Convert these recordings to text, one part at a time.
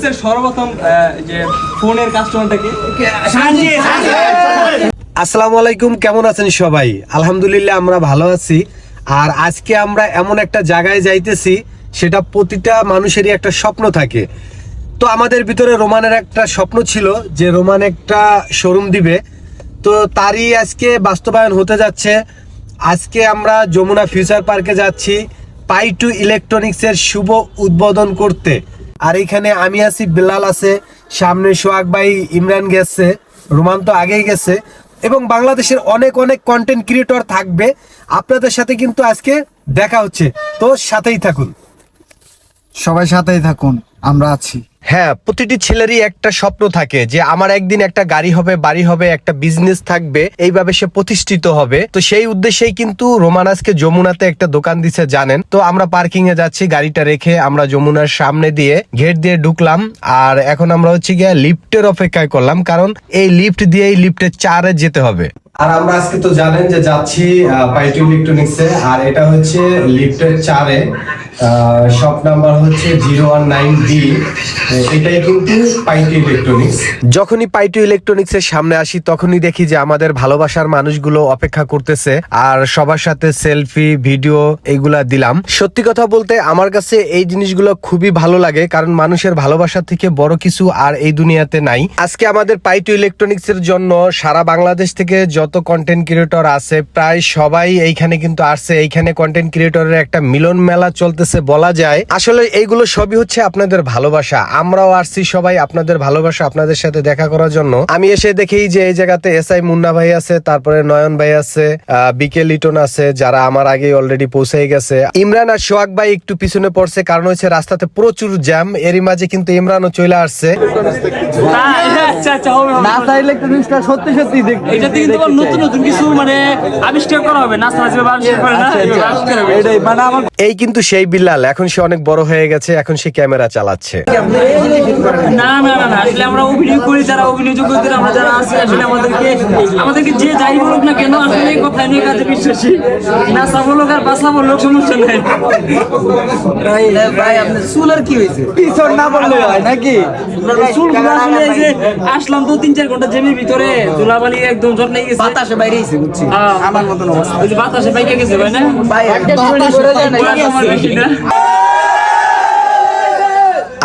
ইলেকট্রনিক্সের সর্বপ্রথম যে ফোনের কাস্টমারটাকে আসসালামু আলাইকুম কেমন আছেন সবাই? আলহামদুলিল্লাহ আমরা ভালো আছি। আর আজকে আমরা এমন একটা জায়গায় যাইতেছি সেটা প্রতিটা মানুষেরই একটা স্বপ্ন থাকে। তো আমাদের ভিতরে রোমানের একটা স্বপ্ন ছিল যে রোমান একটা শোরুম দিবে। তো তারই আজকে বাস্তবায়ন হতে যাচ্ছে। আজকে আমরা যমুনা ফিউচার পার্কে যাচ্ছি পাই টু ইলেকট্রনিক্সের শুভ উদ্বোধন করতে। আর এইখানে আমি আছি, বিলাল আছে, সামনে সোহাগ ভাই, ইমরান গেছে, রোমান তো আগেই গেছে, এবং বাংলাদেশের অনেক অনেক কন্টেন্ট ক্রিয়েটর থাকবে। আপনাদের সাথে কিন্তু আজকে দেখা হচ্ছে। তো সাথেই থাকুন। সবাই সাথেই থাকুন, আমরা আছি। হ্যাঁ প্রতিটি ছেলেরই একটা স্বপ্ন থাকে যে আমার একদিন একটা গাড়ি হবে, বাড়ি হবে, একটা বিজনেস থাকবে, এইভাবে সে প্রতিষ্ঠিত হবে। তো সেই উদ্দেশ্যেই কিন্তু রোমান আজকে যমুনাতে একটা দোকান দিছে, জানেন? তো আমরা পার্কিং এ যাচ্ছি, গাড়িটা রেখে আমরা যমুনার সামনে দিয়ে গেট দিয়ে ঢুকলাম, আর এখন আমরা হচ্ছে গিয়ে লিফটের অপেক্ষায় করলাম, কারণ এই লিফট দিয়েই লিফটের চারে যেতে হবে। আর আমরা আজকে তো জানেন যে যাচ্ছি পাইটি ইলেকট্রনিক্সে, আর এটা হচ্ছে লিফটের চারে। শপ নাম্বার হচ্ছে জিরো ওয়ান নাইন ডি এটাই কিন্তু পাইটি ইলেকট্রনিক্স। যখনই পাইটু ইলেকট্রনিক্স এর সামনে আসি, তখনই দেখি যে আমাদের ভালোবাসার মানুষগুলো অপেক্ষা করতেছে। আর সবার সাথে সেলফি, ভিডিও এগুলা দিলাম। সত্যি কথা বলতে আমার কাছে এই জিনিসগুলো খুবই ভালো লাগে, কারণ মানুষের ভালোবাসা থেকে বড় কিছু আর এই দুনিয়াতে নাই। আজকে আমাদের পাইটু ইলেকট্রনিক্স এর জন্য সারা বাংলাদেশ থেকে যত কন্টেন্ট ক্রিয়েটর আছে প্রায় সবাই এইখানে কিন্তু আসছে। এইখানে কন্টেন্ট ক্রিয়েটরের একটা মিলন মেলা চলতেছে বলা যায়। আসলে এইগুলো সবই হচ্ছে আপনাদের ভালোবাসা। আমরাও আসছি সবাই আপনাদের ভালোবাসা আপনাদের সাথে দেখা করার জন্য। আমি এসে দেখেই যে এই জায়গাতে এস আই মুন্না ভাই আছে তারপরে নয়ন ভাই আছে আহ, বিকে লিটন আছে যারা আমার আগে অলরেডি পৌঁছে গেছে। ইমরান আর সোহাগ ভাই একটু পিছনে পড়ছে কারণ হচ্ছে রাস্তাতে প্রচুর জ্যাম এরই মাঝে কিন্তু ইমরানও চলে আসছে। আচ্ছা আচ্ছা সত্যি সত্যি দেখতে। নতুন নতুন কিছু মানে আবিষ্কার করা হবে নাস্তা যেভাবে আবিষ্কার করে না? আবিষ্কার হবে। এটাই মানে আমার এই কিন্তু সেই বিল্লাল এখন সে অনেক বড় হয়ে গেছে এখন সে ক্যামেরা চালাচ্ছে। না না না আসলে আমরা অভিনয় করি যারা অভিনয় যোগ্যদের আমরা যারা আছি আসলে আমাদেরকে আমাদেরকে যে যাই বলুক না কেন আসলে কথা নিয়ে কাজে বিশ্বাসী। বলুক আর বাসা বলুক সমস্যা নেই। ভাই আপনার চুলার কি হয়েছে? পিছন না বললে হয় নাকি? চুলগুলো আসলে যে আসলাম তো তিন চার ঘণ্টা জেমির ভিতরে ধুলাবালি একদম জট লেগে বাতাসে বাইরে গেছে বুঝছি। আমার মতন অবস্থা। বাতাসে বাইরে গেছে ভাই না? ভাই একটা মিনিট করে বেশি না।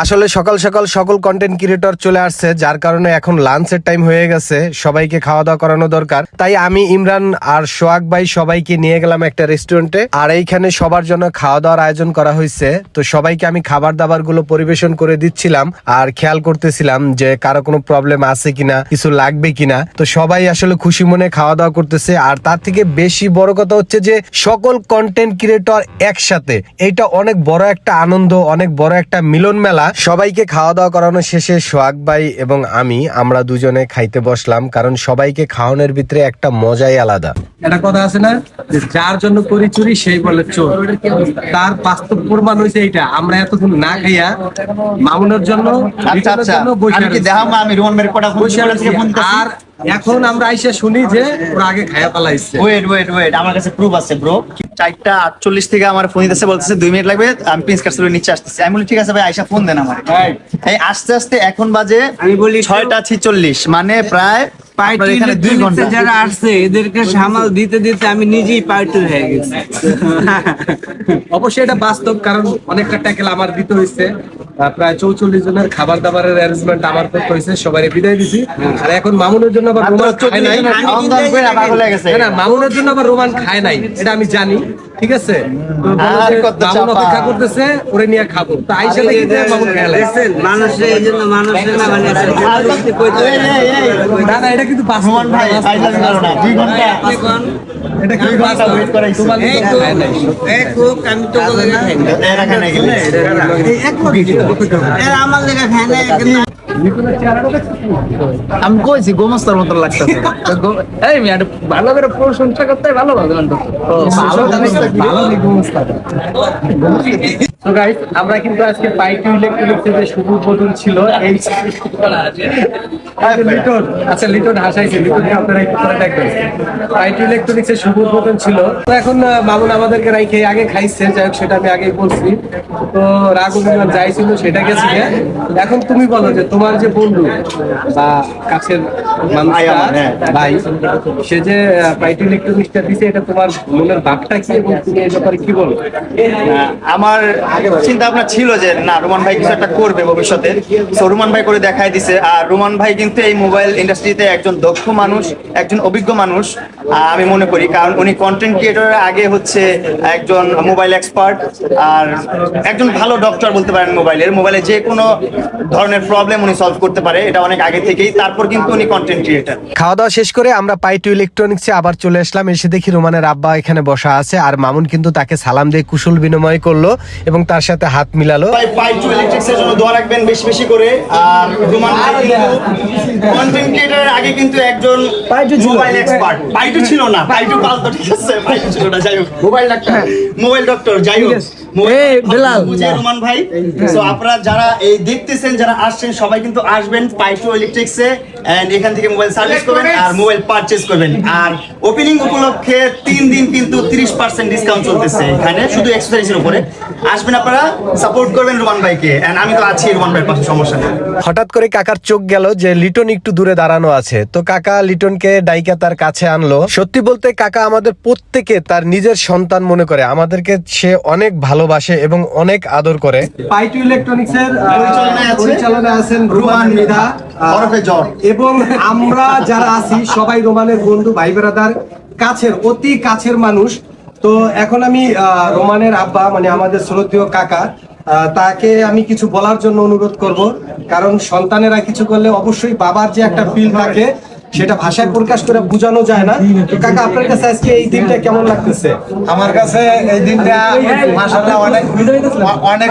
আসলে সকাল সকাল সকল কন্টেন্ট ক্রিয়েটর চলে আসছে, যার কারণে এখন লাঞ্চের টাইম হয়ে গেছে, সবাইকে খাওয়া দাওয়া করানো দরকার। তাই আমি ইমরান আর সোহাগ ভাই সবাইকে নিয়ে গেলাম একটা রেস্টুরেন্টে আর এইখানে সবার জন্য খাওয়া দাওয়ার আয়োজন করা হয়েছে। তো সবাইকে আমি খাবার দাবারগুলো পরিবেশন করে দিচ্ছিলাম, আর খেয়াল করতেছিলাম যে কারও কোনো প্রবলেম আছে কিনা, কিছু লাগবে কিনা। তো সবাই আসলে খুশি মনে খাওয়া দাওয়া করতেছে, আর তার থেকে বেশি বড় কথা হচ্ছে যে সকল কন্টেন্ট ক্রিয়েটর একসাথে। এইটা অনেক বড় একটা আনন্দ, অনেক বড় একটা মিলন মেলা সবাইকে খাওয়া দাওয়া করানো শেষে সোহাগ ভাই এবং আমি আমরা দুজনে খাইতে বসলাম কারণ সবাইকে খাওয়ানোর ভিতরে একটা মজাই আলাদা। একটা কথা আছে না যে যার জন্য করি চুরি সেই বলে চোর। তার বাস্তব প্রমাণ হয়েছে এইটা আমরা এতক্ষণ না খাইয়া মামুনের জন্য আচ্ছা আচ্ছা। জন্য বসে রয়েছি। আর এখন আমরা আইসা শুনি যে ওরা আগে খাইয়া পালাইছে। ওয়েট ওয়েট ওয়েট আমার কাছে প্রুফ আছে ব্রো চারটা আটচল্লিশ থেকে আমার ফোন দিতেছে বলতেছে দুই মিনিট লাগবে আমি প্রিন্স কাস্টমের নিচে আসতেছি। আমি বলি ঠিক আছে ভাই আইসা ফোন দেন আমার। এই আস্তে আস্তে এখন বাজে আমি বলি ছয়টা ছিচল্লিশ মানে প্রায় যারা আসছে এদেরকে সামাল দিতে দিতে আমি নিজেই পার্টি হয়ে গেছি। অবশ্যই এটা বাস্তব কারণ অনেকটা ট্যাকেল আমার দিতে হয়েছে। প্রায় চৌচল্লিশ জনের খাবার দাবারের অ্যারেঞ্জমেন্ট আমার করতে হয়েছে সবাই বিদায় দিছি। আর এখন মামুনের জন্য আবার রোমান খায় নাই। না, মামুনের জন্য আবার রোমান খায় নাই এটা আমি জানি ঠিক আছে? মামুন অপেক্ষা করতেছে ওরে নিয়ে খাব। তো আইসা দেখি যে মামুন খেয়াল মানুষের এই জন্য মানুষের না মানে না না এটা কিন্তু বাস্তব। ভাই না দুই ঘণ্টা এটা দুই ঘণ্টা wait এই তো এক হোক আমি তো বলে না। এর গেলে। এই এক এরা আমার লেগে আমি কইছি গোমস্তার মতো লাগতেছে। এই মিয়া ভালো করে প্রশংসা করতে ভালো ভালো। ভালো ভালো তো গাইস আমরা কিন্তু আজকে পাইটু ইলেকট্রনিক্স যে শুভ উদ্বোধন ছিল এই লিটন আচ্ছা লিটন হাসাইছে। লিটনকে আপনারা একটু করে দেখবেন। পাইটু ইলেকট্রনিক্স এর শুভ উদ্বোধন ছিল। তো এখন মামুন আমাদেরকে রাইখে আগে খাইছে যাই হোক সেটা আমি আগেই বলছি। তো রাগ অভিমান যাই ছিল সেটা গেছে এখন তুমি বলো যে তোমার যে বন্ধু বা কাছের মানুষটা হ্যাঁ। ভাই সে যে পাইটু ইলেকট্রনিক্সটা দিছে এটা তোমার মনের ভাবটা কি এবং তুমি এই ব্যাপারে কি বলো? আমার চিন্তা ভাবনা ছিল যে না রোমান ভাই কিছু একটা করবে ভবিষ্যতে। তো রোমান ভাই করে দেখাই দিছে। আর রোমান ভাই কিন্তু এই মোবাইল ইন্ডাস্ট্রিতে একজন দক্ষ মানুষ একজন অভিজ্ঞ মানুষ আমি মনে করি। কারণ উনি কন্টেন্ট ক্রিয়েটরের আগে হচ্ছে একজন মোবাইল এক্সপার্ট আর একজন ভালো ডক্টর বলতে পারেন মোবাইলের মোবাইলে যে কোনো ধরনের প্রবলেম উনি সলভ করতে পারে এটা অনেক আগে থেকেই। তারপর কিন্তু উনি কন্টেন্ট ক্রিয়েটার খাওয়া দাওয়া শেষ করে আমরা পাইটু ইলেকট্রনিক্সে আবার চলে আসলাম। এসে দেখি রোমানের আব্বা এখানে বসা আছে আর মামুন কিন্তু তাকে সালাম দিয়ে কুশল বিনিময় করল এবং তার সাথে হাত মিলালো। ভাই পাইটু ইলেকট্রিক্স এর জন্য দোয়া রাখবেন বেশি বেশি করে। আর রোমান কন্টেন্ট ক্রিয়েটরের আগে কিন্তু একজন মোবাইল এক্সপার্ট পাইটু ছিল না পাইটু পালতো ঠিক আছে পাইটু ছিল না যাই হোক। মোবাইল ডাক্তার মোবাইল ডক্টর যাই হোক। এই, বেলাল। বুঝে রোমান ভাই। সো আপনারা যারা এই দেখতেছেন যারা আসছেন সবাই কিন্তু আসবেন পাইটু ইলেকট্রিক্স এন্ড এখান থেকে মোবাইল সার্ভিস করবেন আর মোবাইল পারচেজ করবেন। আর ওপেনিং উপলক্ষে তিন দিন কিন্তু তিরিশ পার্সেন্ট ডিসকাউন্ট চলতেছে। এখানে শুধু এক্সেসরিজের উপরে। আসবেন আপনারা? সাপোর্ট করবেন রোমান ভাইকে। এন্ড আমি তো আছি রোমান ভাইয়ের পাশে সমস্যা নেই। হঠাৎ করে কাকার চোখ গেল যে লিটন একটু দূরে দাঁড়ানো আছে। তো কাকা লিটনকে ডাইকা তার কাছে আনলো। সত্যি বলতে কাকা আমাদের প্রত্যেকে তার নিজের সন্তান মনে করে। আমাদেরকে সে অনেক ভালোবাসে এবং অনেক আদর করে। পাইটু ইলেকট্রনিক্স এর পরিচালনায় আছেন রোমান মৃধা। এবং আমরা যারা আছি সবাই রোমানের বন্ধু ভাই বেড়াদার কাছের অতি কাছের মানুষ। তো এখন আমি রোমানের আব্বা মানে আমাদের শ্রদ্ধীয় কাকা তাকে আমি কিছু বলার জন্য অনুরোধ করব। কারণ সন্তানেরা কিছু করলে অবশ্যই বাবার যে একটা ফিল থাকে সেটা ভাষায় প্রকাশ করে বোঝানো যায় না। তো কাকা আপনার কাছে আজকে এই দিনটা কেমন লাগতেছে? আমার কাছে এই দিনটা মাসাল্লাহ অনেক অনেক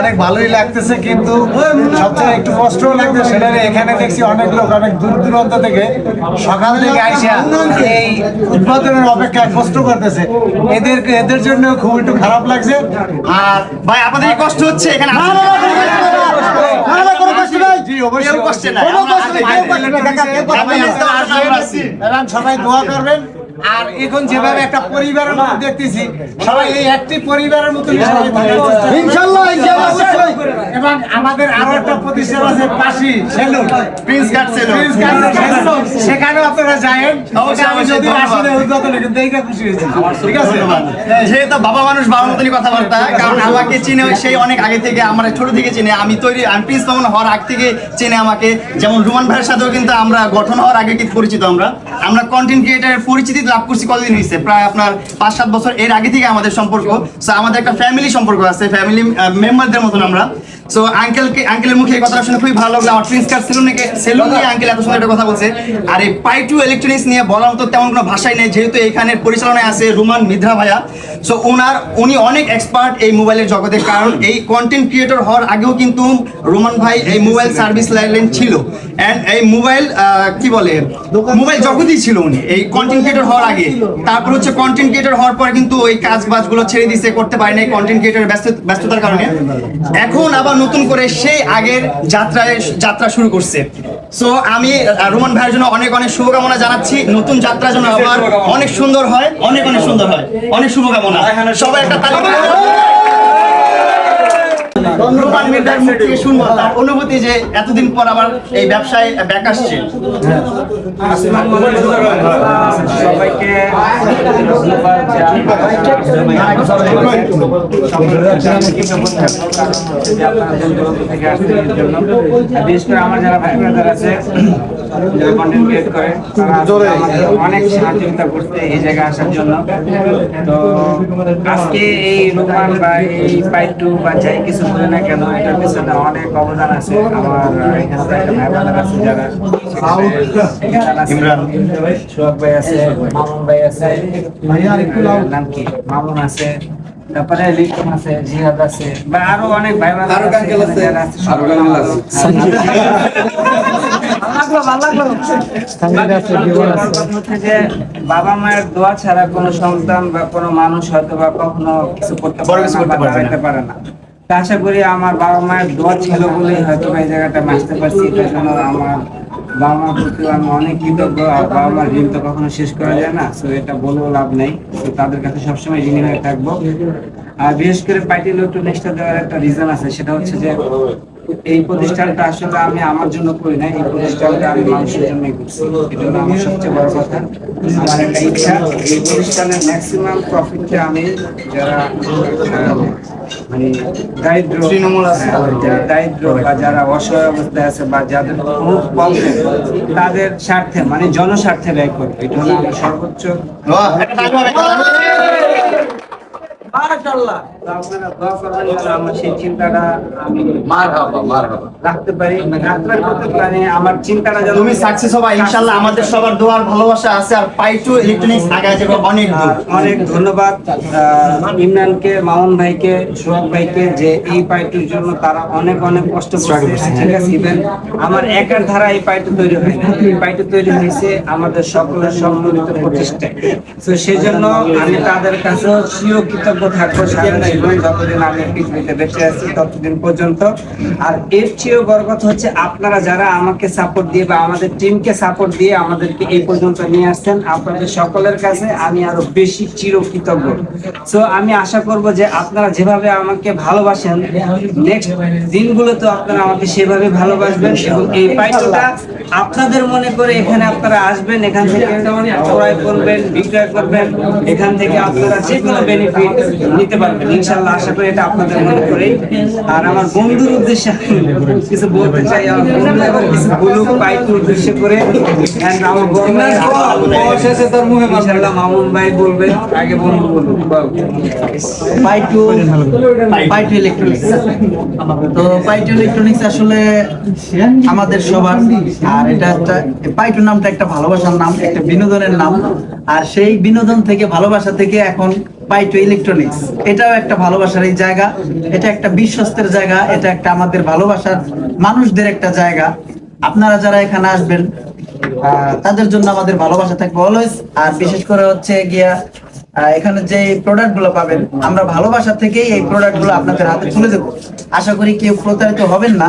অনেক ভালোই লাগতেছে কিন্তু সবচেয়ে একটু কষ্টও লাগছে সেটা এখানে দেখছি অনেক লোক অনেক দূর দূরান্ত থেকে সকাল থেকে আইসা এই উৎপাদনের অপেক্ষায় কষ্ট করতেছে। এদের এদের জন্য খুব একটু খারাপ লাগছে। আর ভাই আপনাদের কষ্ট হচ্ছে এখানে জি অবশ্যই কেউ কষ্টে নাই। কোনো কষ্ট নেই, কেউ কষ্ট নেই, কেউ কষ্ট নেই। সবাই দোয়া করবেন আর এখন যেভাবে একটা পরিবারের মতো দেখতেছি সবাই এই একটি পরিবারের মতো এবং আমাদের আরও একটা প্রতিষ্ঠান আছে পাশি salon. Prince cut salon. Prince cut salon. সেখানেও আপনারা যায়েন। আমি যদি আসলে উদ্বোধনে কিন্তু এইটা খুশি হয়েছি। ঠিক আছে? যেহেতু বাবা মানুষ বাবা মতনই কথাবার্তা কারণ আমাকে চিনে সেই অনেক আগে থেকে আমার ছোট থেকে চিনে আমি তৈরি আমি প্রিন্স তখন হওয়ার আগ থেকে চিনে আমাকে। যেমন রুমান ভাইয়ের সাথেও কিন্তু আমরা গঠন হওয়ার আগে কিন্তু পরিচিত আমরা। আমরা কন্টেন্ট ক্রিয়েটারের পরিচিতি লাভ করছি, কতদিন হয়েছে প্রায় আপনার পাঁচ সাত বছর এর আগে থেকে আমাদের সম্পর্ক। আমাদের একটা ফ্যামিলি সম্পর্ক আছে ফ্যামিলি মেম্বারদের মতন আমরা। সো আঙ্কেলকে আঙ্কেলের মুখে এই কথাটা শুনে খুবই ভালো লাগল। আমার প্রিন্স কার সেলুন সেলুন নিয়ে আঙ্কেল এত সুন্দর একটা কথা বলছে। আর এই পাই টু ইলেকট্রনিক্স নিয়ে বলার মতো তেমন কোনো ভাষাই নেই যেহেতু এখানের পরিচালনায় আছে রুমান মিদ্রা ভাইয়া। সো ওনার উনি অনেক এক্সপার্ট এই মোবাইলের জগতে কারণ এই কন্টেন্ট ক্রিয়েটর হওয়ার আগেও কিন্তু রুমান ভাই এই মোবাইল সার্ভিস লাইন ছিল। অ্যান্ড এই মোবাইল কি বলে? মোবাইল জগতেই ছিল উনি। এই কন্টেন্ট ক্রিয়েটর হওয়ার আগে। তারপর হচ্ছে কন্টেন্ট ক্রিয়েটর হওয়ার পর কিন্তু ওই কাজ বাজগুলো ছেড়ে দিছে করতে পারে নাই কন্টেন্ট ক্রিয়েটর ব্যস্ততার কারণে। এখন আবার নতুন করে সেই আগের যাত্রায় যাত্রা শুরু করছে। সো আমি রোমান ভাইয়ের জন্য অনেক অনেক শুভকামনা জানাচ্ছি। নতুন যাত্রা জন্য আবার অনেক সুন্দর হয়, অনেক অনেক সুন্দর হয়। অনেক শুভকামনা। সবাই একটা রোমান মির্জার মুখ থেকে শুনব তার অনুভূতি যে এতদিন পর আবার এই ব্যবসায় ব্যাক আসছে। বিশেষ করে আমার যারা ভাই ব্রাদার আছে যারা কন্টেন্ট ক্রিয়েট করে তারা অনেক সহযোগিতা করতে এই জায়গায় আসার জন্য। তো আজকে এই রোমান বা এই পাইটু বা যাই কিছু বলে না কেন? এটার পিছনে অনেক অবদান আছে। আমার এখানে কয়েকটা ভাই ব্রাদার আছে যারা ইমরান। সোহাগ ভাই আছে মামুন ভাই আছে নাম কি? মামুন আছে তারপরে লিটন আছে জিহাদ আছে বা আরও অনেক ভাই আছে বাবা মায়ের দোয়া ছাড়া কোনো সন্তান বা কোনো মানুষ হয়তো বা কখনো কিছু করতে পারে না। আশা করি আমার বাবা মায়ের দোয়া ছিল বলেই হয়তো এই জায়গাটা আসতে পারছি। এটার জন্য আমার বাবা মার প্রতি আমি অনেক কৃতজ্ঞ। আর বাবা মার ঋণ তো কখনো শেষ করা যায় না তো এটা বলেও লাভ নেই। তো তাদের কাছে সবসময় ঋণী হয়ে থাকব। আর বিশেষ করে পাইটি ইলেকট্রনিক্সটা দেওয়ার একটা রিজন আছে, সেটা হচ্ছে যে এই প্রতিষ্ঠানটা আসলে আমি আমার জন্য করি না এই প্রতিষ্ঠানটা আমি মানুষের জন্যই করছি। এটা আমার সবচেয়ে বড় কথা, আমার একটা ইচ্ছা, এই প্রতিষ্ঠানের ম্যাক্সিমাম প্রফিটটা আমি যারা মানে দারিদ্র তৃণমূল আছে। যারা দারিদ্র বা যারা অসহায় অবস্থায় আছে বা যাদের কোনো প্রবলেম তাদের স্বার্থে মানে জনস্বার্থে ব্যয় করবে। এটা হলো আমার সর্বোচ্চ বাহ, একটা তালি হবে, একটা তালি হবে। তো আপনারা দোয়া করবেন যেন আমার সেই চিন্তাটা আমি রাখতে পারি। রাখতে পারি পারি আমার চিন্তাটা যেন তুমি সাকসেস হবা ইনশাআল্লাহ আমাদের সবার দোয়ার ভালোবাসা আছে আর পাইটু ইলেকট্রনিক্স আগে যাবে অনেক দূর। অনেক ধন্যবাদ ইমরানকে মামুন ভাইকে সোহাগ ভাইকে যে এই পাইটুর জন্য তারা অনেক অনেক কষ্ট করছে। ঠিক আছে ইভেন আমার একার ধারা এই পাইটু তৈরি হয় না। এই পাইটু তৈরি হয়েছে আমাদের সকলের সম্মিলিত প্রচেষ্টায় তো সেই জন্য আমি তাদের কাছেও চির কৃতজ্ঞ থাকব। আমি আপনারা আমাকে আশা করব যে আপনারা যেভাবে আমাকে ভালোবাসেন নেক্সট দিনগুলোতে আপনারা আমাকে সেভাবে ভালোবাসবেন এবং এই পাইটটা আপনাদের মনে করে এখানে আপনারা আসবেন, এখান থেকে ক্রয় করবেন, বিক্রয় করবেন, এখান থেকে আপনারা যে কোনো বেনিফিট নিতে পারবেন। ইনশাল্লাহ আশা করি এটা আপনাদের মনে করে আর আমার বন্ধুর উদ্দেশ্যে কিছু বলতে চাই আমার বন্ধু এবং কিছু বলুক উদ্দেশ্য করে। ভাই ইনশাল্লাহ মামুন ভাই বলবেন আগে বন্ধু বলুন। বল। পাইটু পাইটু ইলেকট্রনিক্স তো পাইটু ইলেকট্রনিক্স আসলে আমাদের সবার আর এটা একটা পাইটু নামটা একটা ভালোবাসার নাম একটা বিনোদনের নাম। আর সেই বিনোদন থেকে ভালোবাসা থেকে এখন পাইটু ইলেকট্রনিক্স এটাও একটা ভালোবাসার এই জায়গা। এটা একটা বিশ্বস্তের জায়গা। এটা একটা আমাদের ভালোবাসার মানুষদের একটা জায়গা। আপনারা যারা এখানে আসবেন তাদের জন্য আমাদের ভালোবাসা থাকবে অলওয়েজ আর বিশেষ করে হচ্ছে গিয়া এখানে যে প্রোডাক্টগুলো পাবেন, আমরা ভালোবাসা থেকেই এই প্রোডাক্টগুলো আপনাদের হাতে তুলে দেবো। আশা করি কেউ প্রতারিত হবেন না।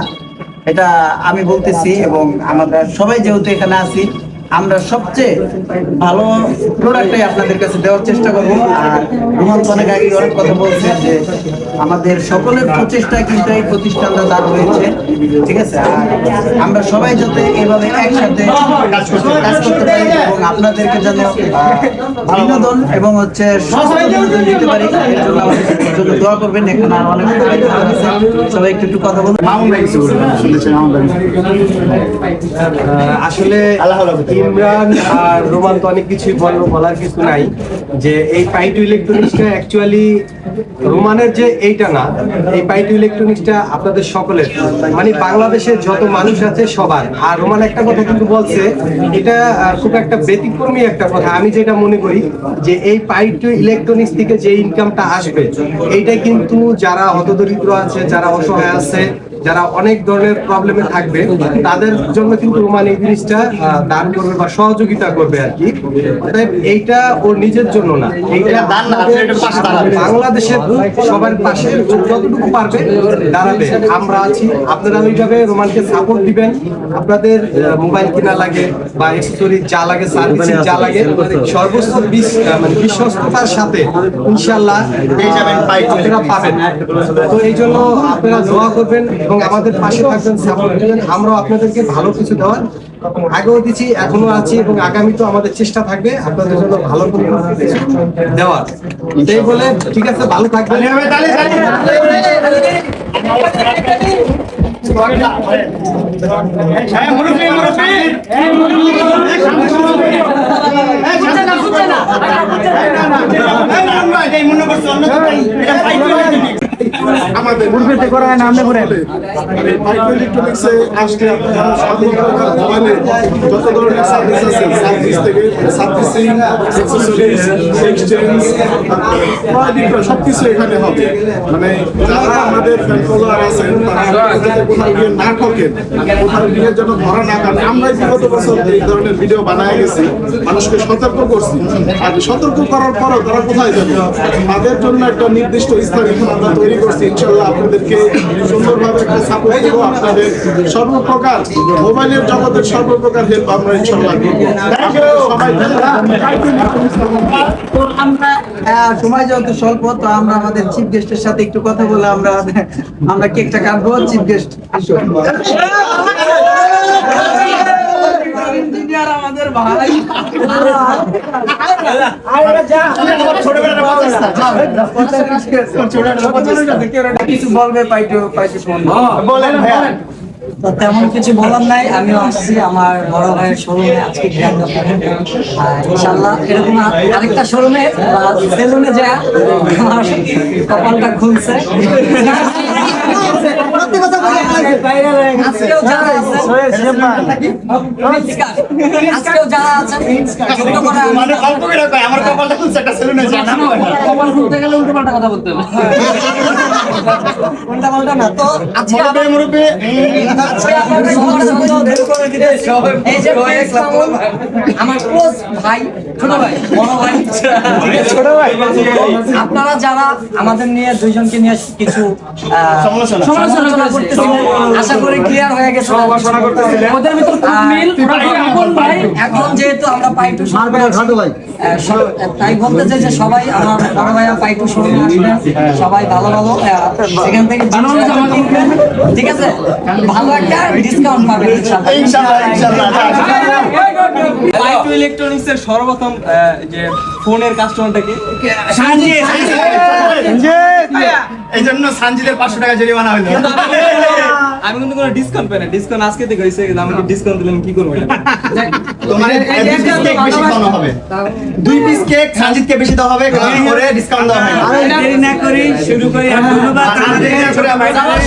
এটা আমি বলতেছি এবং আমরা সবাই যেহেতু এখানে আছি আমরা সবচেয়ে ভালো প্রোডাক্টটাই আপনাদের কাছে দেওয়ার চেষ্টা করব। আর রোমান তো অনেক আগে অনেক কথা বলছে যে আমাদের সকলের প্রচেষ্টায় কিন্তু এই প্রতিষ্ঠানটা দাঁড় হয়েছে ঠিক আছে? আর আমরা সবাই যাতে এভাবে একসাথে কাজ করতে পারি এবং আপনাদেরকে যেন বিনোদন এবং হচ্ছে দিতে পারি জন্য দোয়া করবেন। এখানে আর অনেক সবাই একটু একটু কথা বলুন। আসলে আল্লাহ। ইমরান আর রোমান তো অনেক কিছুই বলল, বলার কিছু নাই। যে এই পাইটু ইলেকট্রনিক্সটা অ্যাকচুয়ালি রোমানের যে এইটা না, এই পাইটু ইলেকট্রনিক্সটা আপনাদের সকলের মানে বাংলাদেশের যত মানুষ আছে সবার। আর রোমান একটা কথা কিন্তু বলছে, এটা খুব একটা ব্যতিক্রমী একটা কথা। আমি যেটা মনে করি যে এই পাইটু ইলেকট্রনিক্স থেকে যে ইনকামটা আসবে এইটা কিন্তু যারা হতদরিদ্র আছে, যারা অসহায় আছে যারা অনেক ধরনের প্রবলেমে থাকবে তাদের জন্য কিন্তু রোমান এই জিনিসটা দান করবে বা সহযোগিতা করবে আর কি। অতএব এইটা ওর নিজের জন্য না। এইটা। বাংলাদেশের সবার পাশে যতটুকু পারবে দাঁড়াবে। আমরা আছি আপনারা ওইভাবে রোমানকে সাপোর্ট দিবেন। আপনাদের মোবাইল কিনা লাগে বা এক্সেসরি যা লাগে সার্ভিসিং যা লাগে সর্বোচ্চ বিশ- মানে বিশ্বস্ততার সাথে ইনশাল্লাহ আপনারা পাবেন। তো এই জন্য আপনারা দোয়া করবেন এবং আমাদের পাশে থাকবেন সাপোর্ট দিবেন আমরাও আপনাদেরকে ভালো কিছু দেওয়ার আগেও দিচ্ছি এখনও আছি এবং আগামী তো আমাদের চেষ্টা থাকবে আপনাদের জন্য ভালো কিছু দেওয়ার। এই বলে ঠিক আছে ভালো থাকবেন। হ্যাঁ, না। আমাদের মাইক্রো ইলেকট্রনিক্সে আসলে আপনারা সর্বপ্রকার মোবাইলের যত ধরনের সার্ভিস আছে সার্ভিস থেকে সার্ভিসিং অ্যাক্সেসরিজ এক্সচেঞ্জ ক্রয় বিক্রয় সবকিছু এখানে হবে। মানে যারা আমাদের ফ্যান আছেন তারা কোথাও গিয়ে না ঠকেন কোথাও গিয়ে যেন ধরা না আমরাই বিগত বছর এই ধরনের ভিডিও বানায় গেছি মানুষকে সতর্ক করছি। আর সতর্ক করার পরও তারা কোথায় যাবে? তাদের জন্য একটা নির্দিষ্ট স্থান এখন আমরা তৈরি করছি। মোবাইলের জগতের সর্বপ্রকার হেল্প আমরা ইনশাল্লাহ সময় যেহেতু স্বল্প, তো আমরা আমাদের চিফ গেস্টের সাথে একটু কথা বলে আমরা আমরা কেকটা কাটবো। চিফ গেস্ট ইঞ্জিনিয়ার আমাদের ভাই। কিছু বলবে পাইটু পাইটু বলেন তো তেমন কিছু বলার নাই আমিও আসছি আমার বড় ভাইয়ের শোরুমে আজকে ইনশাল্লাহ এরকম আরেকটা শোরুমে বা সেলুনে যা আমার কপালটা খুলছে। আজকেও যারা আজকেও যারা আছে ছোট করে আমি- মানে অল্প করে কয়, আমার কপালটা খুলছে একটা সেলুনে যায় না কপাল খুলতে গেলে উল্টো পাল্টা কথা বলতে হবে। উল্টা পাল্টা না। তো আজকে আবার মুরব্বী আজকে আপনাদের সবার জন্য এই যে আমার ক্লোজ ভাই ছোট ভাই বড় ভাই। ছোট ভাই আপনারা যারা আমাদের নিয়ে দুইজনকে নিয়ে কিছু সমালোচনা। আশা করি ক্লিয়ার হয়ে গেছে ওদের ভিতর খুব মিল ভাই এখন যেহেতু আমরা পাইটু তাই বলতে চাই যে সবাই আমার বড় ভাইয়া পাইটু শোরুমে আসবেন সবাই ভালো ভালো। সেখান থেকে ঠিক আছে? ভালো একটা ডিসকাউন্ট পাবেন ইনশাআল্লাহ। ইনশাল্লাহ ইনশাল্লাহ পাইটু ইলেকট্রনিক্স এর সর্বপ্রথম আহ, যে ফোনের কাস্টমারটাকে এই জন্য সানজিদের পাঁচশো টাকা জরিমানা হলো। আমি কিন্তু কোনো ডিসকাউন্ট পাই না। ডিসকাউন্ট আজকে থেকে হয়েছে আমাকে ডিসকাউন্ট দিলেন কি করব এটা? তোমার দুই পিস কেক বেশি হবে। দুই পিস কেক সানজিদকে বেশি দেওয়া হবে করে ডিসকাউন্ট দেওয়া হয় না। দেরি না করি শুরু করি ধন্যবাদ। আর আমাদের এখানে করে আমরা- যাওয়ার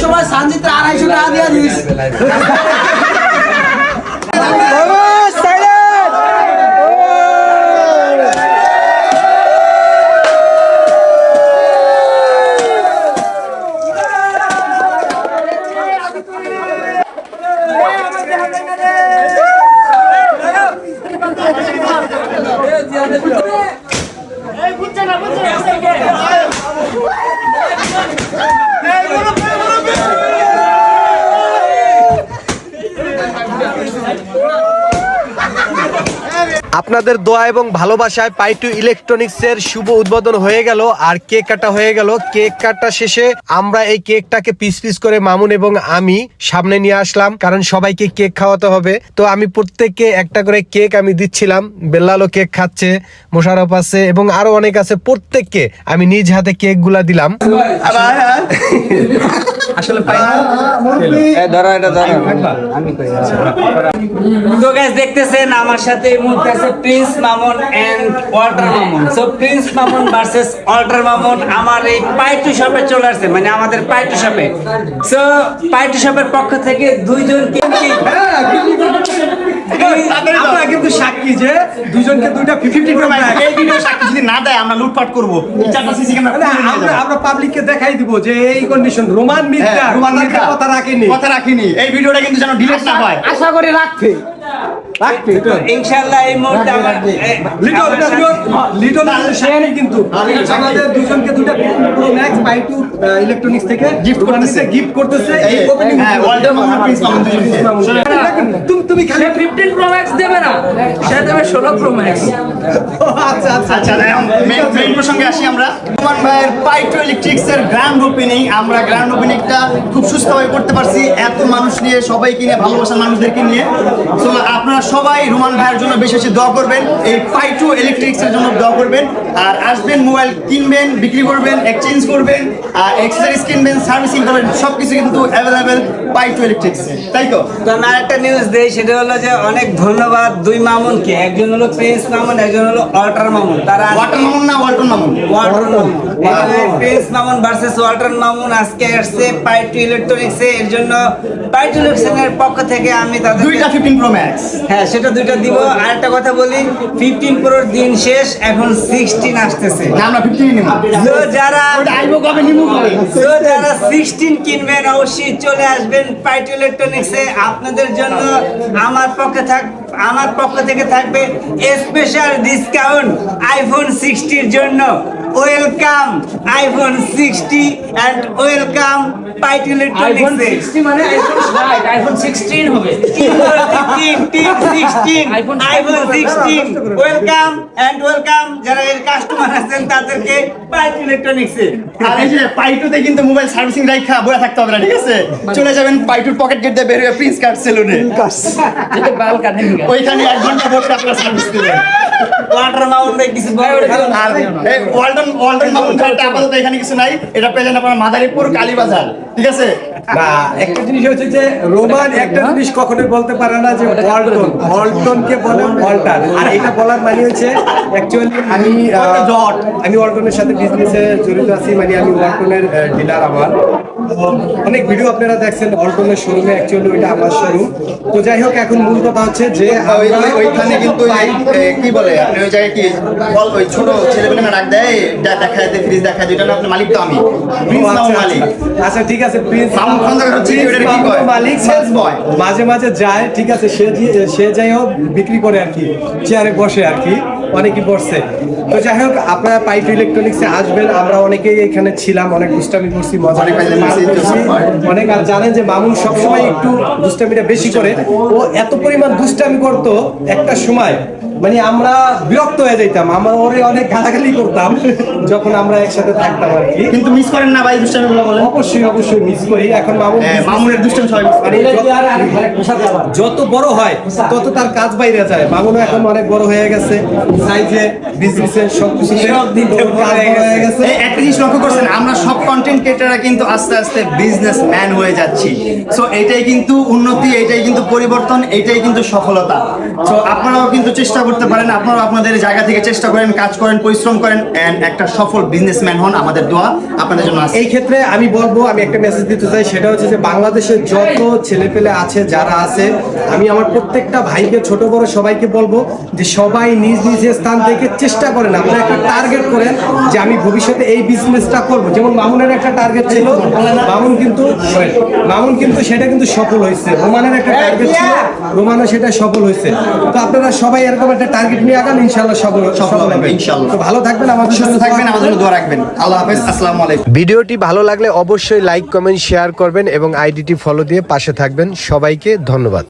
সময় সানজিতে না টাকা দিয়ে দিস আপনাদের দোয়া এবং ভালোবাসায় পাইটু ইলেকট্রনিক্স এর শুভ উদ্বোধন হয়ে গেল আর কেক কাটা হয়ে গেল। কেক কাটা শেষে আমরা এই কেকটাকে পিস পিস করে মামুন এবং আমি সামনে নিয়ে আসলাম কারণ সবাইকে কেক খাওয়াতে হবে। তো আমি প্রত্যেককে একটা করে কেক আমি দিচ্ছিলাম। বেল্লালো কেক খাচ্ছে মোশারফ আছে এবং আরও অনেক আছে। প্রত্যেককে আমি নিজ হাতে কেকগুলা দিলাম তো গাইস দেখতেছেন আমার সাথে এই মুহূর্তে আছে prince Mamun and Walter Mamun so prince Mamun versus Walter Mamun আমার এই পাইটু শপে চলে আসছে মানে আমাদের পাইটু শপে সো পাইটু শপের পক্ষ থেকে দুইজন কি আমরা কিন্তু সাক্ষী যে দুজনকে দুইটা ফিফটি এই ভিডিও সাক্ষী যদি না দেয় আমরা লুটপাট করব। চারটা সিসি ক্যামেরা আমরা আমরা পাবলিককে দেখাই দিব যে এই কন্ডিশন রোমান মিথ্যা। হ্যাঁ, রোমান। কথা রাখেনি কথা রাখিনি এই ভিডিওটা কিন্তু যেন ডিলিট না হয়। আশা করি রাখবে ইনশাআল্লাহ এই মুহূর্তে আমার লিটল লিটল শেয়ারই কিন্তু। আমাদের দুজনকে দুইটা pro max by two electronics থেকে। Gift করতেছে। গিফট করতেছে এই ওপেনিং হ্যাঁ ওয়াল্টার মামুন প্রিন্স মামুন তুমি তুমি খালি সে ফিফটিন প্রো ম্যাক্স দেবে না। সে দেবে ষোলো প্রো ম্যাক্স আচ্ছা আচ্ছা আচ্ছা। মেইন মেইন প্রসঙ্গে আসি আমরা। রোমান ভাইয়ের পাইটু ইলেকট্রিক্স গ্র্যান্ড ওপেনিং আমরা গ্র্যান্ড ওপেনিংটা খুব সুস্থভাবে করতে পারছি। এত মানুষ নিয়ে সবাইকে নিয়ে ভালোবাসার মানুষদেরকে নিয়ে। তো আপনারা সবাই রুমান ভাইয়ের জন্য বেশি বেশি দোয়া করবেন। এই পাইটু ইলেকট্রিক্সের জন্য দোয়া করবেন। আর আসবেন, মোবাইল কিনবেন, বিক্রি করবেন এক্সচেঞ্জ করবেন, আর এক্সেসারিজ কিনবেন সার্ভিসিং করবেন, সবকিছু কিন্তু অ্যাভেলেবেল পাইটু ইলেকট্রিক্স তাই তো? তো না একটা নিউজ দেই সেটা হলো যে অনেক ধন্যবাদ দুই মামুনকে একজন হলো প্রিন্স মামুন একজন হলো অল্টার মামুন। তারা ওয়াটার মামুন না Walton Mamun? Walter Mamun. Prince Mamun versus Walter Mamun আজকে আসছে পাইটু ইলেকট্রনিক্সে এর জন্য পাইটু ইলেকট্রনিক্সের পক্ষ থেকে আমি তাদের দুইটা ফিফটিন প্রো ম্যাক্স হ্যাঁ সেটা দুইটা দিব। আর একটা কথা বলি ফিফটিন প্রোর দিন শেষ এখন সিক্সটিন আসতেছে। না আমরা ফিফটিন নিব। যারা আইবো কবে নিবো যারা সিক্সটিন কিনবেন অবশ্যই চলে আসবেন। পাইট ইলেকট্রনিক্সে আপনাদের জন্য আমার পক্ষে থাক, আমার পক্ষ থেকে থাকবে স্পেশাল ডিসকাউন্ট আইফোন সিক্সটির জন্য। Welcome iPhone sixty and welcome pint iPhone sixty মানে আইফোন আইফোন সিক্সটিন হবে। IPhone sixteen welcome and welcome যারা এর কাস্টমার আছেন তাদেরকে পাইট ইলেকট্রনিক্সে আর এই যে পাইটুতে কিন্তু মোবাইল সার্ভিসিং রাইখা থাকতে হবে না ঠিক আছে? চলে যাবেন পাইটুর পকেট গেট দিয়ে বের হয়ে প্রিন্স কার্ড সেলুনে। ওইখানে এক ঘণ্টা বসে আপনারা সার্ভিস দিবেন। ওয়াটার মাউন্টে কিছু বড় আর এই ওয়ালটন ওয়ালটন মামুন আপাতত এখানে কিছু নাই। এটা পেয়ে যান আপনার মাদারীপুর কালীবাজার। ঠিক আছে? একটা জিনিস হচ্ছে যে রোমান একটা জিনিস কখনোই বলতে পারে না যে ওয়ালটন ওয়ালটনকে বলে ওয়াল্টার আর এটা বলার মানে হচ্ছে অ্যাকচুয়ালি আমি। আমি ওয়ালটনের সাথে বিজনেসে জড়িত আছি মানে আমি ওয়ালটনের ডিলার আমার। অনেক ভিডিও আপনারা দেখছেন ওয়ালটনের শোরুমে অ্যাকচুয়ালি ওইটা আমার শোরুম তো যাই হোক এখন মূল কথা হচ্ছে যে ওইখানে কিন্তু কি বলে আপনি ওই জায়গায় কি বল ওই ছোট ডাক দেয় দেখায় দেয় ফ্রিজ দেখায় যেটা আপনার মালিক তো আমি আচ্ছা, মালিক আচ্ছা। আচ্ছা ঠিক আছে প্রিন্স? মালিক। মাঝে মাঝে যায় ঠিক আছে সে সে যাই হোক বিক্রি করে আর কি চেয়ারে বসে আর কি অনেকেই বসছে তো যাই হোক আপনারা পাইপ ইলেকট্রনিক্সে আসবেন আমরা অনেকেই এখানে ছিলাম অনেক দুষ্টামি করছি মজা অনেক আর জানেন যে মামুন সবসময় একটু দুষ্টামিটা বেশি করে। ও এত পরিমাণ দুষ্টামি করতো একটা সময়। মানে আমরা বিরক্ত হয়ে যাইতাম আমরা ওরে অনেক গালাগালি করতাম যখন আমরা একসাথে থাকতাম আর কি। কিন্তু মিস করেন না ভাই দুষ্টামি বলেন। অবশ্যই অবশ্যই মিস করি। এখন মামুন হ্যাঁ, মামুনের দুষ্টামি সবাই miss করে। যত- যত বড় হয় তত তার কাজ বাইরে যায়। মামুনও এখন অনেক বড় হয়ে গেছে। সাইজে বিজনেসের সব কিছু হয়ে গেছে। এই একটা জিনিস লক্ষ্য করছেন আমরা সব কন্টেন্ট ক্রিয়েটাররা কিন্তু আস্তে আস্তে বিজনেস ম্যান হয়ে যাচ্ছি। সো এটাই কিন্তু উন্নতি এটাই কিন্তু পরিবর্তন এটাই কিন্তু সফলতা। সো আপনারাও কিন্তু চেষ্টা করতে পারেন আপনারাও আপনাদের জায়গা থেকে চেষ্টা করেন কাজ করেন পরিশ্রম করেন এন্ড একটা সফল বিজনেসম্যান হন আমাদের দোয়া আপনাদের জন্য আছে। এই ক্ষেত্রে আমি বলব আমি একটা মেসেজ দিতে চাই সেটা হচ্ছে যে বাংলাদেশের যত ছেলেপেলে আছে যারা আছে আমি আমার প্রত্যেকটা ভাইকে ছোট বড় সবাইকে বলব যে সবাই নিজ নিজ স্থান থেকে চেষ্টা করেন আপনারা একটা টার্গেট করেন যে আমি ভবিষ্যতে এই বিজনেসটা করব। যেমন মামুনের একটা টার্গেট ছিল মামুন কিন্তু মামুন কিন্তু সেটা কিন্তু সফল হয়েছে। রোমানের একটা টার্গেট ছিল রোমানও সেটা সফল হয়েছে। তো আপনারা সবাই এরকম একটা টার্গেট নিয়ে আগান ইনশাআল্লাহ সফল সফল হবে ইনশাআল্লাহ। তো ভালো থাকবেন আমাদের সুস্থ সাথে থাকবেন। আমাদের জন্য দোয়া রাখবেন। আল্লাহ হাফেজ আসসালামু আলাইকুম। ভিডিওটি ভালো লাগলে অবশ্যই লাইক কমেন্ট শেয়ার করবেন এবং আইডিটি ফলো দিয়ে পাশে থাকবেন। সবাইকে ধন্যবাদ।